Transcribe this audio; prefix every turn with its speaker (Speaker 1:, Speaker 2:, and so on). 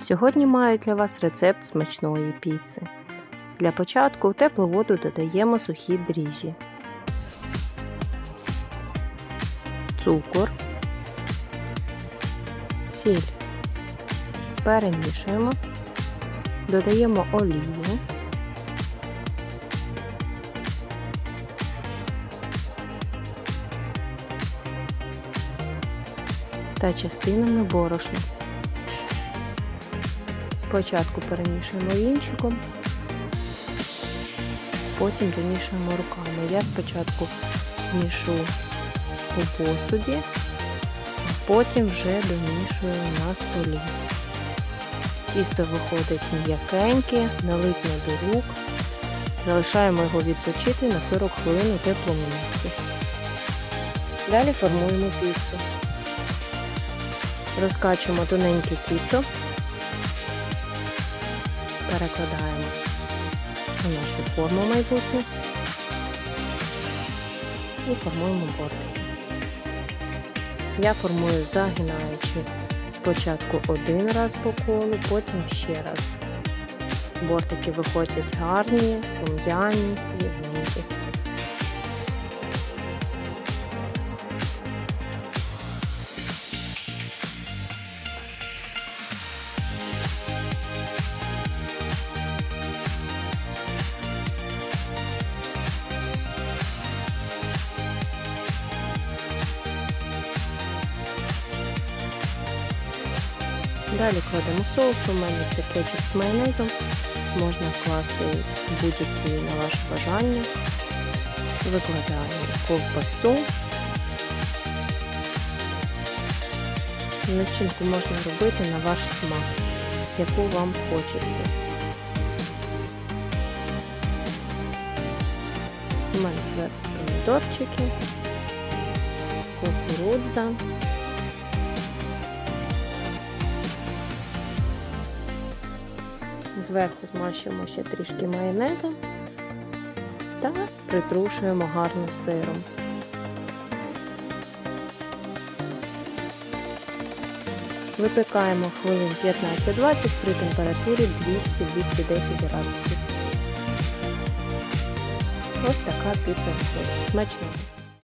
Speaker 1: Сьогодні маю для вас рецепт смачної піци. Для початку в теплу воду додаємо сухі дріжджі, цукор, сіль. Перемішуємо, додаємо олію. Та частинами борошна. Спочатку перемішуємо вінчиком, потім домішуємо руками. Я спочатку мішу у посуді, потім вже домішую на столі. Тісто виходить м'якеньке, налипне до рук. Залишаємо його відпочити на 40 хвилин у теплому місці. Далі формуємо піцу. Розкачуємо тоненьке тісто, перекладаємо у нашу форму майбутню і формуємо бортики. Я формую загинаючи спочатку один раз по колу, потім ще раз. Бортики виходять гарні, рум'яні, рівненькі. Далі кладемо соус, у мене це кетчуп з майонезом. Можна вкласти будь-які на ваше бажання. Викладаємо ковбасу. Начинку можна робити на ваш смак, яку вам хочеться. У мене зверху помідорчики, кукурудза. Зверху змащуємо ще трішки майонезом та притрушуємо гарно сиром. Випікаємо хвилин 15-20 при температурі 200-210 градусів. Ось така піца виходить. Смачна.